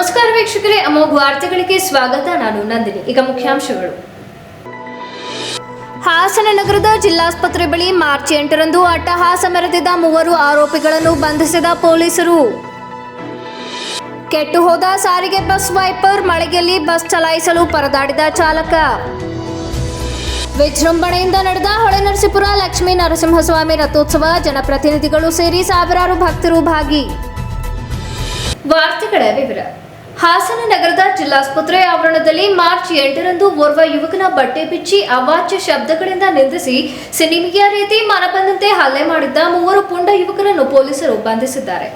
ನಮಸ್ಕಾರ ವೀಕ್ಷಕರೇ, ಅಮೋಘ ವಾರ್ತೆಗಳಿಗೆ ಸ್ವಾಗತ. ನಾನು ನಂದಿನಿ. ಈಗ ಮುಖ್ಯಾಂಶಗಳು. ಹಾಸನ ನಗರದ ಜಿಲ್ಲಾಸ್ಪತ್ರೆ ಬಳಿ ಮಾರ್ಚ್ ಎಂಟರಂದು ಅಟ್ಟಹಾಸ ಮೆರೆದಿದ್ದ ಮೂವರು ಆರೋಪಿಗಳನ್ನು ಬಂಧಿಸಿದ ಪೊಲೀಸರು. ಕೆಟ್ಟು ಹೋದ ಸಾರಿಗೆ ಬಸ್ ವೈಪರ್ ಮಳೆಗೆಯಲ್ಲಿ ಬಸ್ ಚಲಾಯಿಸಲು ಪರದಾಡಿದ ಚಾಲಕ. ವಿಜೃಂಭಣೆಯಿಂದ ನಡೆದ ಹೊಳೆನರಸೀಪುರ ಲಕ್ಷ್ಮೀ ನರಸಿಂಹಸ್ವಾಮಿ ರಥೋತ್ಸವ ಜನಪ್ರತಿನಿಧಿಗಳು ಸೇರಿ ಸಾವಿರಾರು ಭಕ್ತರು ಭಾಗಿ. ವಾರ್ತೆಗಳ ವಿವರ. ಹಾಸನ ನಗರದ ಜಿಲ್ಲಾಸ್ಪತ್ರೆ ಆವರಣದಲ್ಲಿ ಮಾರ್ಚ್ ಎಂಟರಂದು ಓರ್ವ ಯುವಕನ ಬಟ್ಟೆ ಬಿಚ್ಚಿ ಅವಾಚ್ಯ ಶಬ್ದಗಳಿಂದ ನಿಂದಿಸಿ ಸಿನಿಮಿಯ ರೀತಿ ಮನಬಂದಂತೆ ಹಲ್ಲೆ ಮಾಡಿದ್ದ ಮೂವರು ಪುಂಡ ಯುವಕರನ್ನು ಪೊಲೀಸರು ಬಂಧಿಸಿದ್ದಾರೆ.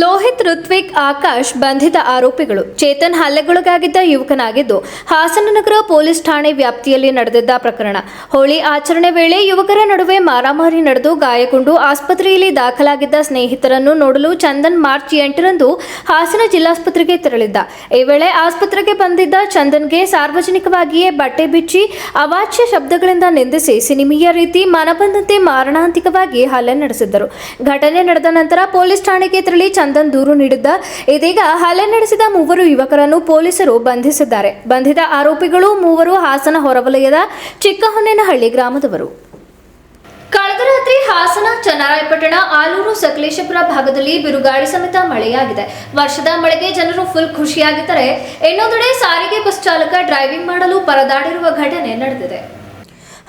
ಲೋಹಿತ್ ಋತ್ವಿಕ್ ಆಕಾಶ್ ಬಂಧಿತ ಆರೋಪಿಗಳು ಚೇತನ್ ಹಲ್ಲೆಗೊಳಗಾಗಿದ್ದ ಯುವಕನಾಗಿದ್ದು ಹಾಸನ ನಗರ ಪೊಲೀಸ್ ಠಾಣೆ ವ್ಯಾಪ್ತಿಯಲ್ಲಿ ನಡೆದಿದ್ದ ಪ್ರಕರಣ. ಹೋಳಿ ಆಚರಣೆ ವೇಳೆ ಯುವಕರ ನಡುವೆ ಮಾರಾಮಾರಿ ನಡೆದು ಗಾಯಗೊಂಡು ಆಸ್ಪತ್ರೆಯಲ್ಲಿ ದಾಖಲಾಗಿದ್ದ ಸ್ನೇಹಿತರನ್ನು ನೋಡಲು ಚಂದನ್ ಮಾರ್ಚ್ ಎಂಟರಂದು ಹಾಸನ ಜಿಲ್ಲಾಸ್ಪತ್ರೆಗೆ ತೆರಳಿದ್ದ. ಈ ವೇಳೆ ಆಸ್ಪತ್ರೆಗೆ ಬಂದಿದ್ದ ಚಂದನ್ಗೆ ಸಾರ್ವಜನಿಕವಾಗಿಯೇ ಬಟ್ಟೆ ಬಿಚ್ಚಿ ಅವಾಚ್ಯ ಶಬ್ದಗಳಿಂದ ನಿಂದಿಸಿ ಸಿನಿಮೀಯ ರೀತಿ ಮನಬಂದಂತೆ ಮಾರಣಾಂತಿಕವಾಗಿ ಹಲ್ಲೆ ನಡೆಸಿದ್ದರು. ಘಟನೆ ನಡೆದ ನಂತರ ಪೊಲೀಸ್ ಠಾಣೆಗೆ ತೆರಳಿ ಚಂದನ್ ದೂರು ನೀಡಿದ್ದ. ಇದೀಗ ಹಲ್ಲೆ ನಡೆಸಿದ ಮೂವರು ಯುವಕರನ್ನು ಪೊಲೀಸರು ಬಂಧಿಸಿದ್ದಾರೆ. ಬಂಧಿತ ಆರೋಪಿಗಳು ಮೂವರು ಹಾಸನ ಹೊರವಲಯದ ಚಿಕ್ಕಹೊನ್ನೇನಹಳ್ಳಿ ಗ್ರಾಮದವರು. ಕಳೆದ ರಾತ್ರಿ ಹಾಸನ ಚನ್ನರಾಯಪಟ್ಟಣ ಆಲೂರು ಸಕಲೇಶಪುರ ಭಾಗದಲ್ಲಿ ಬಿರುಗಾಳಿ ಸಮೇತ ಮಳೆಯಾಗಿದೆ. ವರ್ಷದ ಮಳೆಗೆ ಜನರು ಫುಲ್ ಖುಷಿಯಾಗಿದ್ದರೆ, ಇನ್ನೊಂದೆಡೆ ಸಾರಿಗೆ ಬಸ್ ಚಾಲಕ ಡ್ರೈವಿಂಗ್ ಮಾಡಲು ಪರದಾಡಿರುವ ಘಟನೆ ನಡೆದಿದೆ.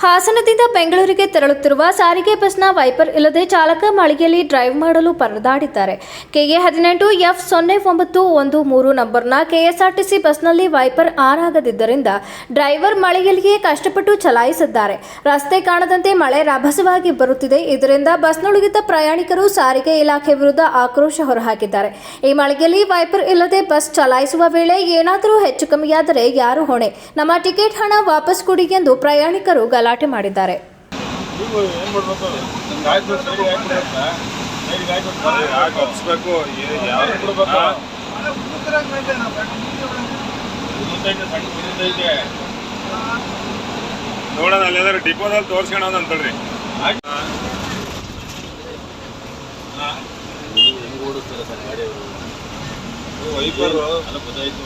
ಹಾಸನದಿಂದ ಬೆಂಗಳೂರಿಗೆ ತೆರಳುತ್ತಿರುವ ಸಾರಿಗೆ ಬಸ್ನ ವೈಪರ್ ಇಲ್ಲದೆ ಚಾಲಕ ಮಳಿಗೆಯಲ್ಲಿ ಡ್ರೈವ್ ಮಾಡಲು ಪರದಾಡಿದ್ದಾರೆ. ಕೆಎ ಹದಿನೆಂಟು ಎಫ್ ಸೊನ್ನೆ ಒಂಬತ್ತು ಒಂದು ಮೂರು ನಂಬರ್ನ ಕೆಎಸ್ಆರ್ಟಿಸಿ ಬಸ್ನಲ್ಲಿ ವೈಪರ್ ಆನ್ ಆಗದಿದ್ದರಿಂದ ಡ್ರೈವರ್ ಮಳಿಗೆಯಲ್ಲಿಯೇ ಕಷ್ಟಪಟ್ಟು ಚಲಾಯಿಸಿದ್ದಾರೆ. ರಸ್ತೆ ಕಾಣದಂತೆ ಮಳೆ ರಭಸವಾಗಿ ಬರುತ್ತಿದೆ. ಇದರಿಂದ ಬಸ್ನೊಳಗಿದ್ದ ಪ್ರಯಾಣಿಕರು ಸಾರಿಗೆ ಇಲಾಖೆ ವಿರುದ್ಧ ಆಕ್ರೋಶ ಹೊರಹಾಕಿದ್ದಾರೆ. ಈ ಮಳಿಗೆಯಲ್ಲಿ ವೈಪರ್ ಇಲ್ಲದೆ ಬಸ್ ಚಲಾಯಿಸುವ ವೇಳೆ ಏನಾದರೂ ಹೆಚ್ಚು ಕಮ್ಮಿಯಾದರೆ ಯಾರು ಹೊಣೆ? ನಮ್ಮ ಟಿಕೆಟ್ ಹಣ ವಾಪಸ್ ಕೊಡಿ ಎಂದು ಪ್ರಯಾಣಿಕರು ಗಲಾಟೆ ಮಾಡಿದ್ದಾರೆ. ಸಣ್ಣ ಮುಂದೈತೆ ನೋಡೋಣ ಅಲ್ಲಿ ಏನಾದ್ರು ಡಿಪೋದಲ್ಲಿ ಗೊತ್ತಾಯ್ತು.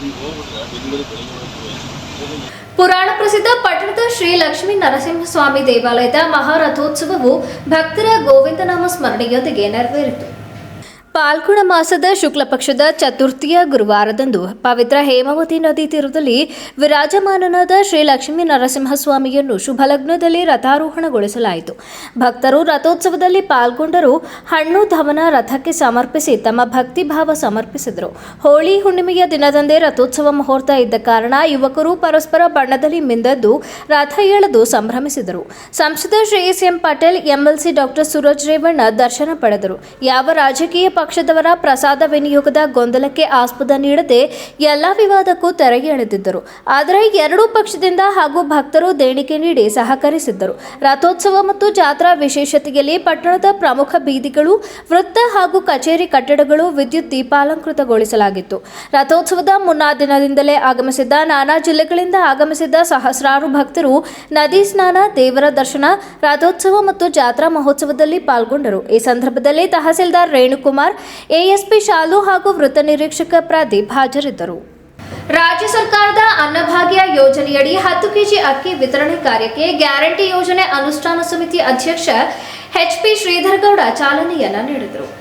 ಹಿಂಗೆ ಹೋಗ್ಬಿಟ್ರೆ ಬೆಂಗಳೂರು ಬೆಳಿಗ್ಗೆ ಪುರಾಣ ಪ್ರಸಿದ್ಧ ಪಟ್ಟಣದ ಶ್ರೀ ಲಕ್ಷ್ಮೀ ನರಸಿಂಹಸ್ವಾಮಿ ದೇವಾಲಯದ ಮಹಾರಥೋತ್ಸವವು ಭಕ್ತರ ಗೋವಿಂದನಾಮ ಸ್ಮರಣೆಯೊಂದಿಗೆ ನೆರವೇರಿತು. ಪಾಲ್ಗುಣ ಮಾಸದ ಶುಕ್ಲ ಪಕ್ಷದ ಚತುರ್ಥಿಯ ಗುರುವಾರದಂದು ಪವಿತ್ರ ಹೇಮಾವತಿ ನದಿ ತೀರದಲ್ಲಿ ವಿರಾಜಮಾನನಾದ ಶ್ರೀ ಲಕ್ಷ್ಮೀ ನರಸಿಂಹಸ್ವಾಮಿಯನ್ನು ಶುಭಲಗ್ನದಲ್ಲಿ ರಥಾರೋಹಣಗೊಳಿಸಲಾಯಿತು. ಭಕ್ತರು ರಥೋತ್ಸವದಲ್ಲಿ ಪಾಲ್ಗೊಂಡರು ಹಣ್ಣು ಧವನ ರಥಕ್ಕೆ ಸಮರ್ಪಿಸಿ ತಮ್ಮ ಭಕ್ತಿ ಭಾವ ಸಮರ್ಪಿಸಿದರು. ಹೋಳಿ ಹುಣ್ಣಿಮೆಯ ದಿನದಂದೇ ರಥೋತ್ಸವ ಮುಹೂರ್ತ ಇದ್ದ ಕಾರಣ ಯುವಕರು ಪರಸ್ಪರ ಬಣ್ಣದಲ್ಲಿ ಮಿಂದದ್ದು ರಥ ಎಳೆದು ಸಂಭ್ರಮಿಸಿದರು. ಸಂಸದ Shri S M Patil, MLC doctor Suraj Revanna ದರ್ಶನ ಪಡೆದರು. ಯಾವ ರಾಜಕೀಯ ಪಕ್ಷದವರ ಪ್ರಸಾದ ವಿನಿಯೋಗದ ಗೊಂದಲಕ್ಕೆ ಆಸ್ಪದ ನೀಡದೆ ಎಲ್ಲ ವಿವಾದಕ್ಕೂ ತೆರೆಗೆ ಎಳೆದಿದ್ದರು ಆದರೆ ಎರಡೂ ಪಕ್ಷದಿಂದ ಹಾಗೂ ಭಕ್ತರು ದೇಣಿಗೆ ನೀಡಿ ಸಹಕರಿಸಿದ್ದರು. ರಥೋತ್ಸವ ಮತ್ತು ಜಾತ್ರಾ ವಿಶೇಷತೆಯಲ್ಲಿ ಪಟ್ಟಣದ ಪ್ರಮುಖ ಬೀದಿಗಳು, ವೃತ್ತ ಹಾಗೂ ಕಚೇರಿ ಕಟ್ಟಡಗಳು ವಿದ್ಯುತ್ ದೀಪಾಲಂಕೃತಗೊಳಿಸಲಾಗಿತ್ತು. ರಥೋತ್ಸವದ ಮುನ್ನಾ ದಿನದಿಂದಲೇ ಆಗಮಿಸಿದ್ದ ನಾನಾ ಜಿಲ್ಲೆಗಳಿಂದ ಆಗಮಿಸಿದ್ದ ಸಹಸ್ರಾರು ಭಕ್ತರು ನದಿ ಸ್ನಾನ, ದೇವರ ದರ್ಶನ, ರಥೋತ್ಸವ ಮತ್ತು ಜಾತ್ರಾ ಮಹೋತ್ಸವದಲ್ಲಿ ಪಾಲ್ಗೊಂಡರು. ಈ ಸಂದರ್ಭದಲ್ಲಿ ತಹಸೀಲ್ದಾರ್ ರೇಣುಕುಮಾರ್ ಎಎಸ್ಪಿ ಶಾಲು ಹಾಗೂ ವೃತ್ತ ನಿರೀಕ್ಷಕ ಪ್ರದೀಪ್ ಹಾಜರಿದ್ದರು. ರಾಜ್ಯ ಸರ್ಕಾರದ ಅನ್ನಭಾಗ್ಯ ಯೋಜನೆಯಡಿ ಹತ್ತು ಕೆಜಿ ಅಕ್ಕಿ ವಿತರಣೆ ಕಾರ್ಯಕ್ಕೆ ಗ್ಯಾರಂಟಿ ಯೋಜನೆ ಅನುಷ್ಠಾನ ಸಮಿತಿ ಅಧ್ಯಕ್ಷ ಎಚ್ ಪಿ ಶ್ರೀಧರಗೌಡ ಚಾಲನೆಯನ್ನ ನೀಡಿದರು.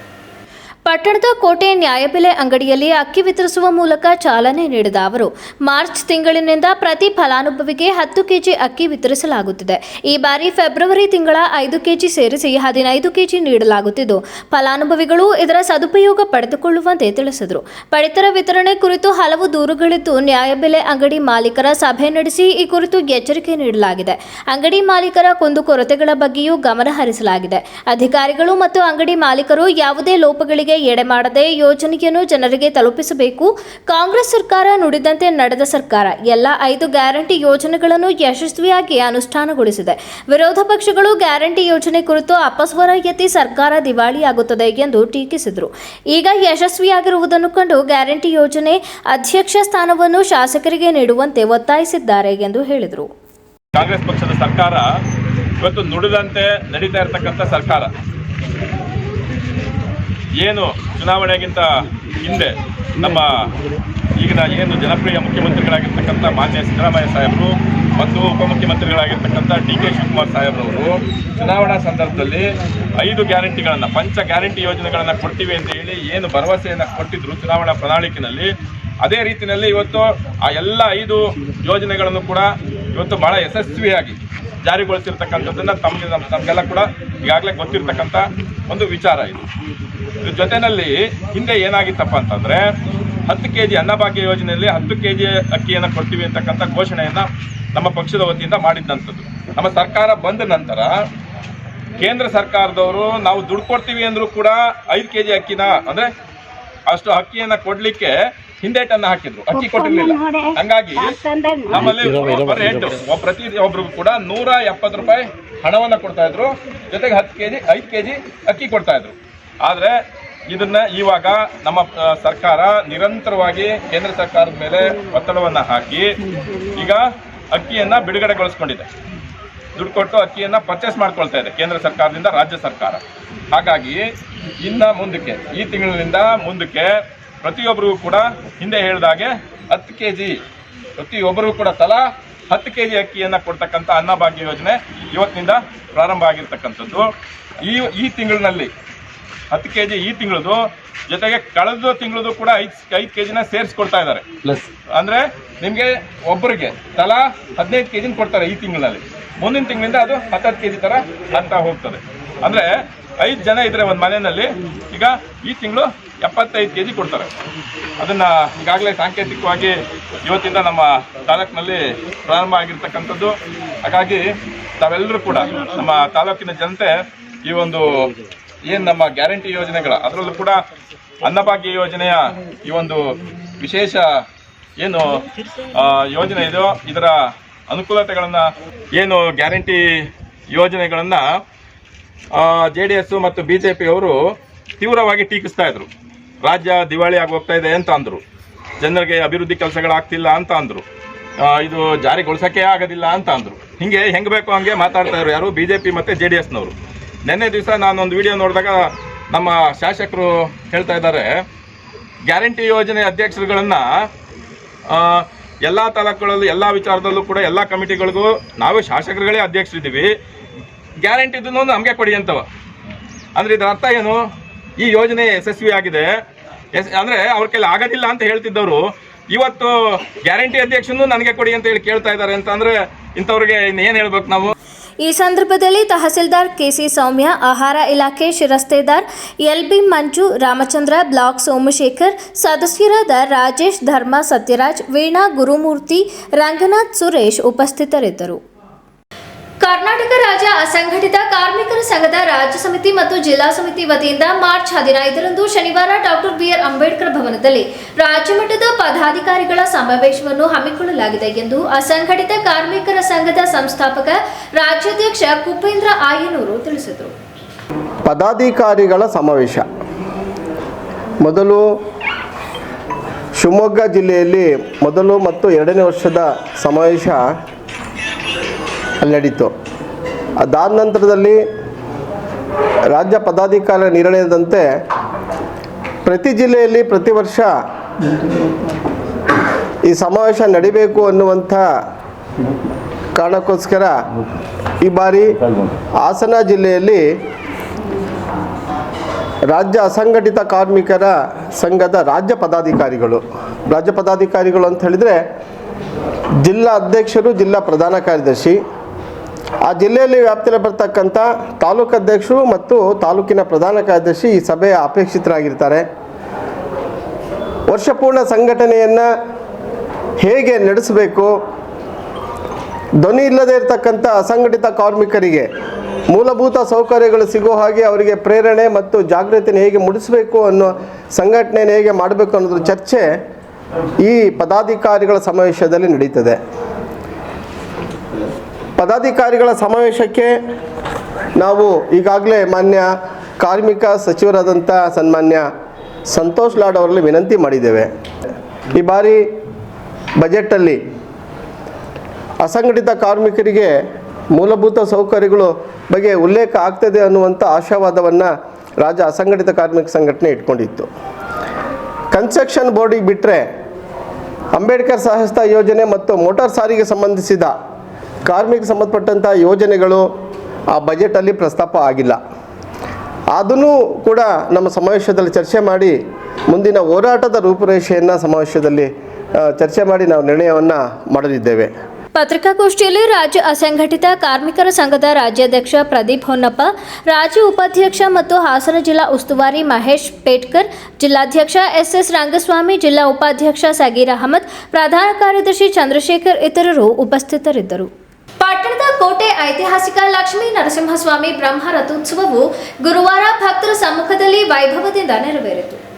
ಪಟ್ಟಣದ ಕೋಟೆ ನ್ಯಾಯಬೆಲೆ ಅಂಗಡಿಯಲ್ಲಿ ಅಕ್ಕಿ ವಿತರಿಸುವ ಮೂಲಕ ಚಾಲನೆ ನೀಡಿದ ಅವರು, ಮಾರ್ಚ್ ತಿಂಗಳಿನಿಂದ ಪ್ರತಿ ಫಲಾನುಭವಿಗೆ ಹತ್ತು ಕೆಜಿ ಅಕ್ಕಿ ವಿತರಿಸಲಾಗುತ್ತಿದೆ. ಈ ಬಾರಿ ಫೆಬ್ರವರಿ ತಿಂಗಳ ಐದು ಕೆಜಿ ಸೇರಿಸಿ ಹದಿನೈದು ಕೆಜಿ ನೀಡಲಾಗುತ್ತಿದ್ದು, ಫಲಾನುಭವಿಗಳು ಇದರ ಸದುಪಯೋಗ ಪಡೆದುಕೊಳ್ಳುವಂತೆ ತಿಳಿಸಿದರು. ಪಡಿತರ ವಿತರಣೆ ಕುರಿತು ಹಲವು ದೂರುಗಳಿದ್ದು, ನ್ಯಾಯಬೆಲೆ ಅಂಗಡಿ ಮಾಲೀಕರ ಸಭೆ ನಡೆಸಿ ಈ ಕುರಿತು ಎಚ್ಚರಿಕೆ ನೀಡಲಾಗಿದೆ. ಅಂಗಡಿ ಮಾಲೀಕರ ಕುಂದುಕೊರತೆಗಳ ಬಗ್ಗೆಯೂ ಗಮನ ಹರಿಸಲಾಗಿದೆ ಅಧಿಕಾರಿಗಳು ಮತ್ತು ಅಂಗಡಿ ಮಾಲೀಕರು ಯಾವುದೇ ಲೋಪಗಳಿಗೆ ಎಡೆ ಮಾಡದೆ ಯೋಜನೆಯನ್ನು ಜನರಿಗೆ ತಲುಪಿಸಬೇಕು. ಕಾಂಗ್ರೆಸ್ ಸರ್ಕಾರ ನುಡಿದಂತೆ ನಡೆದ ಸರ್ಕಾರ ಎಲ್ಲ ಐದು ಗ್ಯಾರಂಟಿ ಯೋಜನೆಗಳನ್ನು ಯಶಸ್ವಿಯಾಗಿ ಅನುಷ್ಠಾನಗೊಳಿಸಿದೆ. ವಿರೋಧ ಪಕ್ಷಗಳು ಗ್ಯಾರಂಟಿ ಯೋಜನೆ ಕುರಿತು ಅಪಸ್ವರ ಎತ್ತಿ ಸರ್ಕಾರ ದಿವಾಳಿಯಾಗುತ್ತದೆ ಎಂದು ಟೀಕಿಸಿದರು. ಈಗ ಯಶಸ್ವಿಯಾಗಿರುವುದನ್ನು ಕಂಡು ಗ್ಯಾರಂಟಿ ಯೋಜನೆ ಅಧ್ಯಕ್ಷ ಸ್ಥಾನವನ್ನು ಶಾಸಕರಿಗೆ ನೀಡುವಂತೆ ಒತ್ತಾಯಿಸಿದ್ದಾರೆ ಎಂದು ಹೇಳಿದರು. ಕಾಂಗ್ರೆಸ್ ಪಕ್ಷದ ಸರ್ಕಾರ ಇವತ್ತು ನುಡಿದಂತೆ ನಡೀತಾ ಇರತಕ್ಕಂಥ ಸರ್ಕಾರ. ಏನು ಚುನಾವಣೆಗಿಂತ ಹಿಂದೆ ನಮ್ಮ ಈಗಿನ ಏನು ಜನಪ್ರಿಯ ಮುಖ್ಯಮಂತ್ರಿಗಳಾಗಿರ್ತಕ್ಕಂಥ ಮಾನ್ಯ ಸಿದ್ದರಾಮಯ್ಯ ಸಾಹೇಬರು ಮತ್ತು ಉಪಮುಖ್ಯಮಂತ್ರಿಗಳಾಗಿರ್ತಕ್ಕಂಥ ಡಿ ಕೆ ಶಿವಕುಮಾರ್ ಸಾಹೇಬ್ರವರು ಚುನಾವಣಾ ಸಂದರ್ಭದಲ್ಲಿ ಐದು ಗ್ಯಾರಂಟಿಗಳನ್ನು, ಪಂಚ ಗ್ಯಾರಂಟಿ ಯೋಜನೆಗಳನ್ನು ಕೊಡ್ತೀವಿ ಅಂತ ಹೇಳಿ ಏನು ಭರವಸೆಯನ್ನು ಕೊಟ್ಟಿದ್ರು ಚುನಾವಣಾ ಪ್ರಣಾಳಿಕೆಯಲ್ಲಿ ಅದೇ ರೀತಿಯಲ್ಲಿ ಇವತ್ತು ಆ ಎಲ್ಲ ಐದು ಯೋಜನೆಗಳನ್ನು ಕೂಡ ಇವತ್ತು ಬಹಳ ಯಶಸ್ವಿಯಾಗಿ ಜಾರಿಗೊಳಿಸಿರ್ತಕ್ಕಂಥದ್ದನ್ನು ತಮಗೆ ನಮಗೆಲ್ಲ ಕೂಡ ಈಗಾಗಲೇ ಗೊತ್ತಿರ್ತಕ್ಕಂಥ ಒಂದು ವಿಚಾರ ಇದು. ಇದ್ರ ಜೊತೆಯಲ್ಲಿ ಹಿಂದೆ ಏನಾಗಿತ್ತಪ್ಪ ಅಂತಂದ್ರೆ ಹತ್ತು ಕೆ ಜಿ ಅನ್ನಭಾಗ್ಯ ಯೋಜನೆಯಲ್ಲಿ ಹತ್ತು ಕೆ ಜಿ ಅಕ್ಕಿಯನ್ನು ಕೊಡ್ತೀವಿ ಅಂತಕ್ಕಂಥ ಘೋಷಣೆಯನ್ನು ನಮ್ಮ ಪಕ್ಷದ ವತಿಯಿಂದ ಮಾಡಿದ್ದಂಥದ್ದು. ನಮ್ಮ ಸರ್ಕಾರ ಬಂದ ನಂತರ ಕೇಂದ್ರ ಸರ್ಕಾರದವರು ನಾವು ದುಡ್ಡು ಕೊಡ್ತೀವಿ ಅಂದರೂ ಕೂಡ ಐದು ಕೆ ಜಿ ಅಕ್ಕಿನ ಅಂದರೆ ಅಷ್ಟು ಅಕ್ಕಿಯನ್ನು ಕೊಡಲಿಕ್ಕೆ ಹಿಂದೇಟನ್ನು ಹಾಕಿದ್ರು. ಅಕ್ಕಿ ಕೊಟ್ಟಿರ್ಲಿಲ್ಲ. ಹಂಗಾಗಿ ನಮ್ಮಲ್ಲಿ ಒಬ್ಬರು ರೇಟ್ ಪ್ರತಿ ಒಬ್ರಿಗೂ ಕೂಡ ನೂರ ಎಪ್ಪತ್ತು ರೂಪಾಯಿ ಹಣವನ್ನು ಕೊಡ್ತಾ ಇದ್ರು. ಜೊತೆಗೆ ಹತ್ತು ಕೆ ಜಿ ಐದು ಕೆ ಜಿ ಅಕ್ಕಿ ಕೊಡ್ತಾ ಇದ್ರು. ಆದರೆ ಇದನ್ನ ಇವಾಗ ನಮ್ಮ ಸರ್ಕಾರ ನಿರಂತರವಾಗಿ ಕೇಂದ್ರ ಸರ್ಕಾರದ ಮೇಲೆ ಒತ್ತಡವನ್ನು ಹಾಕಿ ಈಗ ಅಕ್ಕಿಯನ್ನ ಬಿಡುಗಡೆಗೊಳಿಸ್ಕೊಂಡಿದೆ. ದುಡ್ಡು ಕೊಟ್ಟು ಅಕ್ಕಿಯನ್ನ ಪರ್ಚೇಸ್ ಮಾಡ್ಕೊಳ್ತಾ ಇದೆ ಕೇಂದ್ರ ಸರ್ಕಾರದಿಂದ ರಾಜ್ಯ ಸರ್ಕಾರ. ಹಾಗಾಗಿ ಇನ್ನ ಮುಂದಕ್ಕೆ ಈ ತಿಂಗಳಿನಿಂದ ಮುಂದಕ್ಕೆ ಪ್ರತಿಯೊಬ್ಬರಿಗೂ ಕೂಡ ಹಿಂದೆ ಹೇಳಿದಾಗೆ ಹತ್ತು ಕೆ ಜಿ ಪ್ರತಿಯೊಬ್ಬರಿಗೂ ಕೂಡ ತಲಾ ಹತ್ತು ಕೆ ಜಿ ಅಕ್ಕಿಯನ್ನು ಕೊಡ್ತಕ್ಕಂಥ ಅನ್ನಭಾಗ್ಯ ಯೋಜನೆ ಇವತ್ತಿನಿಂದ ಪ್ರಾರಂಭ ಆಗಿರ್ತಕ್ಕಂಥದ್ದು. ಈ ಈ ತಿಂಗಳಿನಲ್ಲಿ ಹತ್ತು ಕೆ ಜಿ ಈ ತಿಂಗಳದು ಜೊತೆಗೆ ಕಳೆದ ತಿಂಗಳದು ಕೂಡ ಐದು ಐದು ಕೆ ಜಿನ ಸೇರಿಸ್ಕೊಡ್ತಾ ಇದ್ದಾರೆ. ಪ್ಲಸ್ ಅಂದ್ರೆ ನಿಮಗೆ ಒಬ್ಬರಿಗೆ ತಲಾ ಹದಿನೈದು ಕೆ ಜಿನ ಕೊಡ್ತಾರೆ ಈ ತಿಂಗಳಲ್ಲಿ. ಮುಂದಿನ ತಿಂಗಳಿಂದ ಅದು ಹತ್ತತ್ತು ಕೆ ಜಿ ಥರ ಅಂತ ಹೋಗ್ತದೆ. ಅಂದ್ರೆ ಐದು ಜನ ಇದ್ರೆ ಒಂದು ಮನೆಯಲ್ಲಿ, ಈಗ ಈ ತಿಂಗಳು ಎಪ್ಪತ್ತೈದು ಕೆ ಜಿ ಕೊಡ್ತಾರೆ. ಅದನ್ನು ಈಗಾಗಲೇ ಸಾಂಕೇತಿಕವಾಗಿ ಇವತ್ತಿಂದ ನಮ್ಮ ತಾಲೂಕಿನಲ್ಲಿ ಪ್ರಾರಂಭ ಆಗಿರ್ತಕ್ಕಂಥದ್ದು. ಹಾಗಾಗಿ ತಾವೆಲ್ಲರೂ ಕೂಡ ನಮ್ಮ ತಾಲೂಕಿನ ಜನತೆ ಈ ಒಂದು ಏನು ನಮ್ಮ ಗ್ಯಾರಂಟಿ ಯೋಜನೆಗಳ, ಅದರಲ್ಲೂ ಕೂಡ ಅನ್ನಭಾಗ್ಯ ಯೋಜನೆಯ ಈ ಒಂದು ವಿಶೇಷ ಏನು ಯೋಜನೆ ಇದೆಯೋ, ಇದರ ಅನುಕೂಲತೆಗಳನ್ನು, ಏನು ಗ್ಯಾರಂಟಿ ಯೋಜನೆಗಳನ್ನು ಜೆ ಡಿ ಎಸ್ ಮತ್ತು ಬಿ ಜೆ ಪಿಯವರು ತೀವ್ರವಾಗಿ ಟೀಕಿಸ್ತಾ ಇದ್ರು. ರಾಜ್ಯ ದಿವಾಳಿ ಆಗಿ ಹೋಗ್ತಾ ಇದೆ ಅಂತ ಅಂದರು. ಜನರಿಗೆ ಅಭಿವೃದ್ಧಿ ಕೆಲಸಗಳಾಗ್ತಿಲ್ಲ ಅಂತ ಅಂದರು. ಇದು ಜಾರಿಗೊಳಿಸೋಕ್ಕೆ ಆಗೋದಿಲ್ಲ ಅಂತ ಅಂದರು. ಹಿಂಗೆ ಹೆಂಗೆ ಬೇಕೋ ಹಂಗೆ ಮಾತಾಡ್ತಾ ಇದ್ರು ಯಾರು? ಬಿ ಜೆ ಪಿ ಮತ್ತು ಜೆ ಡಿ ಎಸ್ನವರು. ನಿನ್ನೆ ದಿವಸ ನಾನೊಂದು ವಿಡಿಯೋ ನೋಡಿದಾಗ ನಮ್ಮ ಶಾಸಕರು ಹೇಳ್ತಾ ಇದ್ದಾರೆ, ಗ್ಯಾರಂಟಿ ಯೋಜನೆ ಅಧ್ಯಕ್ಷರುಗಳನ್ನು ಎಲ್ಲ ತಾಲೂಕುಗಳಲ್ಲೂ, ಎಲ್ಲ ವಿಚಾರದಲ್ಲೂ ಕೂಡ ಎಲ್ಲ ಕಮಿಟಿಗಳಿಗೂ, ನಾವೇ ಶಾಸಕರುಗಳೇ ಅಧ್ಯಕ್ಷರಿದ್ದೀವಿ. ಗ್ಯಾರಂಟಿದ್ದು ನಮಗೆ ಕೊಡಿ ಅಂತವ. ಅಂದ್ರೆ ಇದರ ಅರ್ಥ ಏನು? ಈ ಯೋಜನೆ ಯಶಸ್ವಿ ಆಗಿದೆ. ಎಸ್ ಅಂದ್ರೆ ಅವ್ರ ಕೈಲಿ ಆಗೋದಿಲ್ಲ ಅಂತ ಹೇಳ್ತಿದ್ದವರು. ಇವತ್ತು ಗ್ಯಾರಂಟಿ ಅಧ್ಯಕ್ಷನು ನನಗೆ ಕೊಡಿ ಅಂತ ಹೇಳಿ ಕೇಳ್ತಾ ಇದ್ದಾರೆ ಅಂತ ಅಂದ್ರೆ ಇಂಥವ್ರಿಗೆ ಇನ್ನೇನು ಹೇಳ್ಬೇಕು ನಾವು? ಈ ಸಂದರ್ಭದಲ್ಲಿ ತಹಸೀಲ್ದಾರ್ ಕೆಸಿ ಸೌಮ್ಯ, ಆಹಾರ ಇಲಾಖೆ ಶಿರಸ್ತೇದಾರ್ ಎಲ್ಬಿ ಮಂಜು, ರಾಮಚಂದ್ರ, ಬ್ಲಾಕ್ ಸೋಮಶೇಖರ್ ಸದಸ್ಯರಾದ ರಾಜೇಶ್, ಧರ್ಮ ಸತ್ಯರಾಜ್, ವೀಣಾ ಗುರುಮೂರ್ತಿ, ರಂಗನಾಥ್ ಸುರೇಶ್ ಉಪಸ್ಥಿತರಿದ್ದರು. ಕರ್ನಾಟಕ ರಾಜ್ಯ ಅಸಂಘಟಿತ ಕಾರ್ಮಿಕರ ಸಂಘದ ರಾಜ್ಯ ಸಮಿತಿ ಮತ್ತು ಜಿಲ್ಲಾ ಸಮಿತಿ ವತಿಯಿಂದ ಮಾರ್ಚ್ ಹದಿನೈದರಂದು ಶನಿವಾರ ಡಾಕ್ಟರ್ ಬಿಆರ್ ಅಂಬೇಡ್ಕರ್ ಭವನದಲ್ಲಿ ರಾಜ್ಯ ಮಟ್ಟದ ಪದಾಧಿಕಾರಿಗಳ ಸಮಾವೇಶವನ್ನು ಹಮ್ಮಿಕೊಳ್ಳಲಾಗಿದೆ ಎಂದು ಅಸಂಘಟಿತ ಕಾರ್ಮಿಕರ ಸಂಘದ ಸಂಸ್ಥಾಪಕ ರಾಜ್ಯಾಧ್ಯಕ್ಷ ಕುಪೇಂದ್ರ ಆಯನೂರು ತಿಳಿಸಿದರು. ಪದಾಧಿಕಾರಿಗಳ ಸಮಾವೇಶ. ಮೊದಲು ಶಿವಮೊಗ್ಗ ಜಿಲ್ಲೆಯಲ್ಲಿ ಮೊದಲು ಮತ್ತು ಎರಡನೇ ವರ್ಷದ ಸಮಾವೇಶ ಅಲ್ಲಿ ನಡೀತು ಅದಾದ ನಂತರದಲ್ಲಿ ರಾಜ್ಯ ಪದಾಧಿಕಾರಿ ನಿರ್ಣಯದಂತೆ ಪ್ರತಿ ಜಿಲ್ಲೆಯಲ್ಲಿ ಪ್ರತಿ ವರ್ಷ ಈ ಸಮಾವೇಶ ನಡಿಬೇಕು ಅನ್ನುವಂಥ ಕಾರಣಕ್ಕೋಸ್ಕರ ಈ ಬಾರಿ ಹಾಸನ ಜಿಲ್ಲೆಯಲ್ಲಿ ರಾಜ್ಯ ಅಸಂಘಟಿತ ಕಾರ್ಮಿಕರ ಸಂಘದ ರಾಜ್ಯ ಪದಾಧಿಕಾರಿಗಳು ರಾಜ್ಯ ಪದಾಧಿಕಾರಿಗಳು ಅಂತ ಹೇಳಿದರೆ ಜಿಲ್ಲಾ ಅಧ್ಯಕ್ಷರು, ಜಿಲ್ಲಾ ಪ್ರಧಾನ ಕಾರ್ಯದರ್ಶಿ ಆ ಜಿಲ್ಲೆಯಲ್ಲಿ ವ್ಯಾಪ್ತಿಯಲ್ಲಿ ಬರ್ತಕ್ಕಂಥ ತಾಲೂಕು ಅಧ್ಯಕ್ಷರು ಮತ್ತು ತಾಲೂಕಿನ ಪ್ರಧಾನ ಕಾರ್ಯದರ್ಶಿ ಈ ಸಭೆಯ ಅಪೇಕ್ಷಿತರಾಗಿರ್ತಾರೆ. ವರ್ಷಪೂರ್ಣ ಸಂಘಟನೆಯನ್ನು ಹೇಗೆ ನಡೆಸಬೇಕು? ಧ್ವನಿ ಇಲ್ಲದೆ ಇರತಕ್ಕಂಥ ಅಸಂಘಟಿತ ಕಾರ್ಮಿಕರಿಗೆ ಮೂಲಭೂತ ಸೌಕರ್ಯಗಳು ಸಿಗೋ ಹಾಗೆ ಅವರಿಗೆ ಪ್ರೇರಣೆ ಮತ್ತು ಜಾಗೃತಿನ ಹೇಗೆ ಮುಡಿಸಬೇಕು ಅನ್ನೋ ಸಂಘಟನೆಯನ್ನು ಹೇಗೆ ಮಾಡಬೇಕು ಅನ್ನೋದ್ರ ಚರ್ಚೆ ಈ ಪದಾಧಿಕಾರಿಗಳ ಸಮಾವೇಶದಲ್ಲಿ ನಡೀತದೆ. ಪದಾಧಿಕಾರಿಗಳ ಸಮಾವೇಶಕ್ಕೆ ನಾವು ಈಗಾಗಲೇ ಮಾನ್ಯ ಕಾರ್ಮಿಕ ಸಚಿವರಾದಂಥ ಸನ್ಮಾನ್ಯ ಸಂತೋಷ್ ಲಾಡ್ ಅವರಲ್ಲಿ ವಿನಂತಿ ಮಾಡಿದ್ದೇವೆ. ಈ ಬಾರಿ ಬಜೆಟಲ್ಲಿ ಅಸಂಘಟಿತ ಕಾರ್ಮಿಕರಿಗೆ ಮೂಲಭೂತ ಸೌಕರ್ಯಗಳು ಬಗ್ಗೆ ಉಲ್ಲೇಖ ಆಗ್ತದೆ ಅನ್ನುವಂಥ ಆಶಾವಾದವನ್ನು ರಾಜ್ಯ ಅಸಂಘಟಿತ ಕಾರ್ಮಿಕ ಸಂಘಟನೆ ಇಟ್ಕೊಂಡಿತ್ತು. ಕನ್ಸ್ಟ್ರಕ್ಷನ್ ಬೋರ್ಡಿಗೆ ಬಿಟ್ಟರೆ ಅಂಬೇಡ್ಕರ್ ಸಹಸ್ತ ಯೋಜನೆ ಮತ್ತು ಮೋಟಾರ್ ಸಾರಿಗೆ ಸಂಬಂಧಿಸಿದ ಕಾರ್ಮಿಕ ಸಂಬಂಧಪಟ್ಟಂಥ ಯೋಜನೆಗಳು ಆ ಬಜೆಟಲ್ಲಿ ಪ್ರಸ್ತಾಪ ಆಗಿಲ್ಲ. ಅದನ್ನು ಕೂಡ ನಮ್ಮ ಸಮಾವೇಶದಲ್ಲಿ ಚರ್ಚೆ ಮಾಡಿ ಮುಂದಿನ ಹೋರಾಟದ ರೂಪುರೇಷೆಯನ್ನು ಸಮಾವೇಶದಲ್ಲಿ ಚರ್ಚೆ ಮಾಡಿ ನಾವು ನಿರ್ಣಯವನ್ನು ಮಾಡಲಿದ್ದೇವೆ. ಪತ್ರಿಕಾಗೋಷ್ಠಿಯಲ್ಲಿ ರಾಜ್ಯ ಅಸಂಘಟಿತ ಕಾರ್ಮಿಕರ ಸಂಘದ ರಾಜ್ಯಾಧ್ಯಕ್ಷ ಪ್ರದೀಪ್ ಹೊನ್ನಪ್ಪ, ರಾಜ್ಯ ಉಪಾಧ್ಯಕ್ಷ ಮತ್ತು ಹಾಸನ ಜಿಲ್ಲಾ ಉಸ್ತುವಾರಿ ಮಹೇಶ್ ಪೇಟ್ಕರ್, ಜಿಲ್ಲಾಧ್ಯಕ್ಷ ಎಸ್ ಎಸ್ ರಂಗಸ್ವಾಮಿ, ಜಿಲ್ಲಾ ಉಪಾಧ್ಯಕ್ಷ ಸಗೀರ್ ಅಹಮದ್, ಪ್ರಧಾನ ಕಾರ್ಯದರ್ಶಿ ಚಂದ್ರಶೇಖರ್ ಇತರರು ಉಪಸ್ಥಿತರಿದ್ದರು. ಪಟ್ಟಣದ ಕೋಟೆ ಐತಿಹಾಸಿಕ ಲಕ್ಷ್ಮೀ ನರಸಿಂಹಸ್ವಾಮಿ ಬ್ರಹ್ಮ ರಥೋತ್ಸವವು ಗುರುವಾರ ಭಕ್ತರ ಸಮ್ಮುಖದಲ್ಲಿ ವೈಭವದಿಂದ ನೆರವೇರಿತು.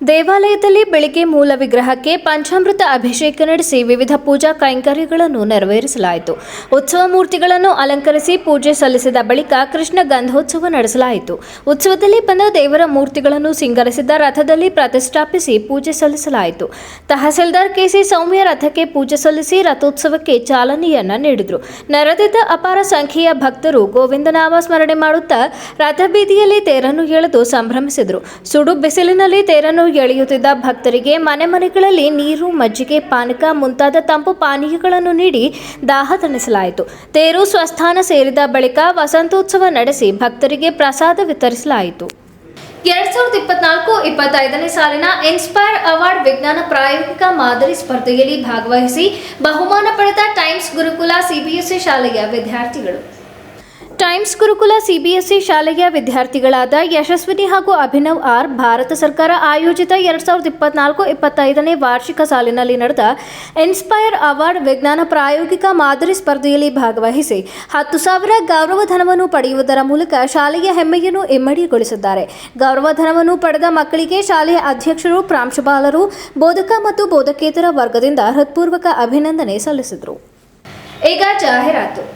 ದೇವಾಲಯದಲ್ಲಿ ಬೆಳಿಗ್ಗೆ ಮೂಲ ವಿಗ್ರಹಕ್ಕೆ ಪಂಚಾಮೃತ ಅಭಿಷೇಕ ನಡೆಸಿ ವಿವಿಧ ಪೂಜಾ ಕೈಂಕರ್ಯಗಳನ್ನು ನೆರವೇರಿಸಲಾಯಿತು. ಉತ್ಸವ ಮೂರ್ತಿಗಳನ್ನು ಅಲಂಕರಿಸಿ ಪೂಜೆ ಸಲ್ಲಿಸಿದ ಬಳಿಕ ಕೃಷ್ಣ ಗಂಧೋತ್ಸವ ನಡೆಸಲಾಯಿತು. ಉತ್ಸವದಲ್ಲಿ ಬಂದ ದೇವರ ಮೂರ್ತಿಗಳನ್ನು ಸಿಂಗರಿಸಿದ ರಥದಲ್ಲಿ ಪ್ರತಿಷ್ಠಾಪಿಸಿ ಪೂಜೆ ಸಲ್ಲಿಸಲಾಯಿತು. ತಹಸೀಲ್ದಾರ್ ಕೆಸಿ ಸೌಮ್ಯ ರಥಕ್ಕೆ ಪೂಜೆ ಸಲ್ಲಿಸಿ ರಥೋತ್ಸವಕ್ಕೆ ಚಾಲನೆಯನ್ನ ನೀಡಿದರು. ನೆರೆದಿದ್ದ ಅಪಾರ ಸಂಖ್ಯೆಯ ಭಕ್ತರು ಗೋವಿಂದನಾಮ ಸ್ಮರಣೆ ಮಾಡುತ್ತಾ ರಥಬೀದಿಯಲ್ಲಿ ತೇರನ್ನು ಎಳೆದು ಸಂಭ್ರಮಿಸಿದರು. ಸುಡು ಬಿಸಿಲಿನಲ್ಲಿ ತೇರನ್ನು ಎಳೆಯುತ್ತಿದ್ದ ಭಕ್ತರಿಗೆ ಮನೆ ಮನೆಗಳಲ್ಲಿ ನೀರು, ಮಜ್ಜಿಗೆ, ಪಾನಕ ಮುಂತಾದ ತಂಪು ಪಾನೀಯಗಳನ್ನು ನೀಡಿ ದಾಹ ತಣಿಸಲಾಯಿತು. ತೇರು ಸ್ವಸ್ಥಾನ ಸೇರಿದ ಬಳಿಕ ವಸಂತೋತ್ಸವ ನಡೆಸಿ ಭಕ್ತರಿಗೆ ಪ್ರಸಾದ ವಿತರಿಸಲಾಯಿತು. ಎರಡ್ ಸಾವಿರದ ಇಪ್ಪತ್ನಾಲ್ಕು ಇಪ್ಪತ್ತೈದನೇ ಸಾಲಿನ ಇನ್ಸ್ಪೈರ್ ಅವಾರ್ಡ್ ವಿಜ್ಞಾನ ಪ್ರಾಯೋಗಿಕ ಮಾದರಿ ಸ್ಪರ್ಧೆಯಲ್ಲಿ ಭಾಗವಹಿಸಿ ಬಹುಮಾನ ಪಡೆದ ಟೈಮ್ಸ್ ಗುರುಕುಲ ಸಿಬಿಎಸ್ಇ ಶಾಲೆಯ ವಿದ್ಯಾರ್ಥಿಗಳು. ಟೈಮ್ಸ್ ಗುರುಕುಲ ಸಿಬಿಎಸ್ಇ ಶಾಲೆಯ ವಿದ್ಯಾರ್ಥಿಗಳಾದ ಯಶಸ್ವಿನಿ ಹಾಗೂ ಅಭಿನವ್ ಆರ್ ಭಾರತ ಸರ್ಕಾರ ಆಯೋಜಿತ ಎರಡ್ ಸಾವಿರದ ಇಪ್ಪತ್ನಾಲ್ಕು ಇಪ್ಪತ್ತೈದನೇ ವಾರ್ಷಿಕ ಸಾಲಿನಲ್ಲಿ ನಡೆದ ಇನ್ಸ್ಪೈರ್ ಅವಾರ್ಡ್ ವಿಜ್ಞಾನ ಪ್ರಾಯೋಗಿಕ ಮಾದರಿ ಸ್ಪರ್ಧೆಯಲ್ಲಿ ಭಾಗವಹಿಸಿ ಹತ್ತು ಸಾವಿರ ಗೌರವಧನವನ್ನು ಪಡೆಯುವುದರ ಮೂಲಕ ಶಾಲೆಯ ಹೆಮ್ಮೆಯನ್ನು ಇಮ್ಮಡಿಗೊಳಿಸಿದ್ದಾರೆ. ಗೌರವಧನವನ್ನು ಪಡೆದ ಮಕ್ಕಳಿಗೆ ಶಾಲೆಯ ಅಧ್ಯಕ್ಷರು, ಪ್ರಾಂಶುಪಾಲರು, ಬೋಧಕ ಮತ್ತು ಬೋಧಕೇತರ ವರ್ಗದಿಂದ ಹೃತ್ಪೂರ್ವಕ ಅಭಿನಂದನೆ ಸಲ್ಲಿಸಿದರು. ಈಗ ಜಾಹೀರಾತು.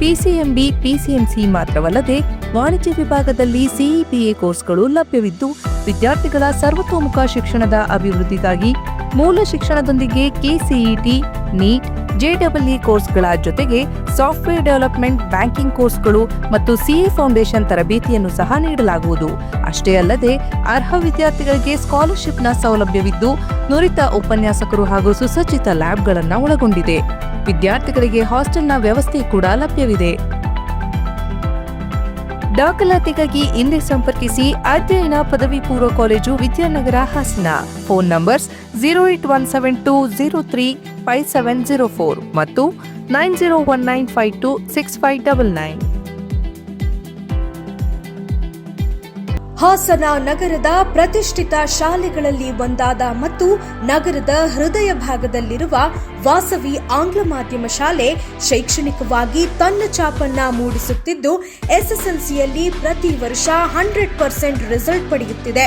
ಪಿಸಿಎಂಬಿ, ಪಿಸಿಎಂಸಿ ಮಾತ್ರವಲ್ಲದೆ ವಾಣಿಜ್ಯ ವಿಭಾಗದಲ್ಲಿ ಸಿಇಪಿಎ ಕೋರ್ಸ್ಗಳು ಲಭ್ಯವಿದ್ದು, ವಿದ್ಯಾರ್ಥಿಗಳ ಸರ್ವತೋಮುಖ ಶಿಕ್ಷಣದ ಅಭಿವೃದ್ಧಿಗಾಗಿ ಮೂಲ ಶಿಕ್ಷಣದೊಂದಿಗೆ ಕೆಸಿಇಟಿ, ನೀಟ್ ಜೆಡಬ್ಲ್ಇ ಕೋರ್ಸ್ಗಳ ಜೊತೆಗೆ ಸಾಫ್ಟ್ವೇರ್ ಡೆವಲಪ್ಮೆಂಟ್ ಬ್ಯಾಂಕಿಂಗ್ ಕೋರ್ಸ್ಗಳು ಮತ್ತು ಸಿಎ ಫೌಂಡೇಶನ್ ತರಬೇತಿಯನ್ನು ಸಹ ನೀಡಲಾಗುವುದು. ಅಷ್ಟೇ ಅಲ್ಲದೆ, ಅರ್ಹ ವಿದ್ಯಾರ್ಥಿಗಳಿಗೆ ಸ್ಕಾಲರ್ಶಿಪ್ನ ಸೌಲಭ್ಯವಿದ್ದು, ನುರಿತ ಉಪನ್ಯಾಸಕರು ಹಾಗೂ ಸುಸಜ್ಜಿತ ಲ್ಯಾಬ್ಗಳನ್ನು ಒಳಗೊಂಡಿದೆ. ವಿದ್ಯಾರ್ಥಿಗಳಿಗೆ ಹಾಸ್ಟೆಲ್ನ ವ್ಯವಸ್ಥೆ ಕೂಡ ಲಭ್ಯವಿದೆ. ದಾಖಲಾತಿಗಾಗಿ ಇಂದೇ ಸಂಪರ್ಕಿಸಿ ಅಧ್ಯಯನ ಪದವಿ ಪೂರ್ವ college Vidyanagar Hassan. Phone numbers zero eight one seven two zero three five seven zero four ಮತ್ತು nine zero one nine five two six five double nine Hassan ನಗರದ ಪ್ರತಿಷ್ಠಿತ ಶಾಲೆಗಳಲ್ಲಿ ಒಂದಾದ ಮತ್ತು ನಗರದ ಹೃದಯ ಭಾಗದಲ್ಲಿರುವ ವಾಸವಿ ಆಂಗ್ಲ ಮಾಧ್ಯಮ ಶಾಲೆ ಶೈಕ್ಷಣಿಕವಾಗಿ ತನ್ನ ಚಾಪನ್ನ ಮೂಡಿಸುತ್ತಿದ್ದು, ಎಸ್ಎಸ್ಎಲ್ಸಿಯಲ್ಲಿ ಪ್ರತಿ ವರ್ಷ ಹಂಡ್ರೆಡ್ ಪರ್ಸೆಂಟ್ ರಿಸಲ್ಟ್ ಪಡೆಯುತ್ತಿದೆ.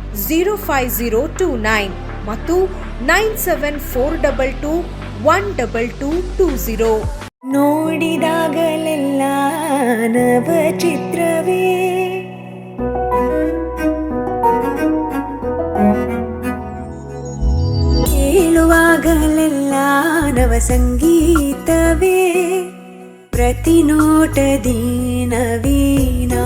zero five zero two nine ಮತ್ತು nine seven four double two one double two two zero ನೋಡಿದಾಗಲೆಲ್ಲ ನವ ಚಿತ್ರವೇ ಕೇಳುವಾಗಲೆಲ್ಲ ನವ ಸಂಗೀತವೇ ಪ್ರತಿ ನವೀನಾ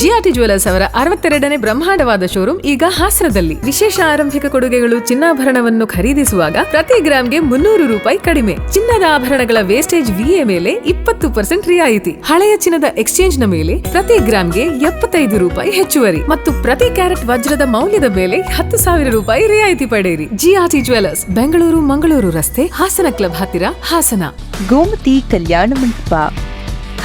ಜಿಆರ್ಟಿ ಜ್ಯುವೆಲರ್ಸ್ ಅವರ ಅರವತ್ತೆರಡನೇ ಬ್ರಹ್ಮಾಂಡವಾದ ಶೋರೂಮ್ ಈಗ ಹಾಸನದಲ್ಲಿ. ವಿಶೇಷ ಆರಂಭಿಕ ಕೊಡುಗೆಗಳು ಚಿನ್ನಾಭರಣವನ್ನು ಖರೀದಿಸುವಾಗ ಪ್ರತಿ ಗ್ರಾಮ್ಗೆ ಮುನ್ನೂರು ರೂಪಾಯಿ ಕಡಿಮೆ. ಚಿನ್ನದ ಆಭರಣಗಳ ವೇಸ್ಟೇಜ್ ವಿಎ ಮೇಲೆ ಇಪ್ಪತ್ತು ಪರ್ಸೆಂಟ್ ರಿಯಾಯಿತಿ. ಹಳೆಯ ಚಿನ್ನದ ಎಕ್ಸ್ಚೇಂಜ್ನ ಮೇಲೆ ಪ್ರತಿ ಗ್ರಾಮ್ಗೆ ಎಪ್ಪತ್ತೈದು ರೂಪಾಯಿ ಹೆಚ್ಚುವರಿ ಮತ್ತು ಪ್ರತಿ ಕ್ಯಾರೆಟ್ ವಜ್ರದ ಮೌಲ್ಯದ ಮೇಲೆ ಹತ್ತು ಸಾವಿರ ರೂಪಾಯಿ ರಿಯಾಯಿತಿ ಪಡೆಯಿರಿ. ಜಿಆರ್ಟಿ ಜ್ಯುವೆಲರ್ಸ್, ಬೆಂಗಳೂರು ಮಂಗಳೂರು ರಸ್ತೆ, ಹಾಸನ ಕ್ಲಬ್ ಹತ್ತಿರ, ಹಾಸನ. ಗೋಮತಿ ಕಲ್ಯಾಣ ಮಂಟಪ.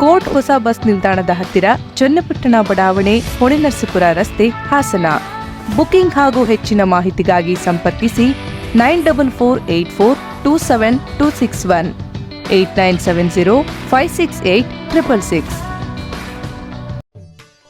ಕೋರ್ಟ್ ಹೊಸ ಬಸ್ ನಿಲ್ದಾಣದ ಹತ್ತಿರ ಚನ್ನಪಟ್ಟಣ ಬಡಾವಣೆ ಹೊಳೆನರಸೀಪುರ ರಸ್ತೆ ಹಾಸನ. ಬುಕಿಂಗ್ ಹಾಗೂ ಹೆಚ್ಚಿನ ಮಾಹಿತಿಗಾಗಿ ಸಂಪರ್ಕಿಸಿ nine double four eight four two seven two six one, eight nine seven zero five six eight triple six.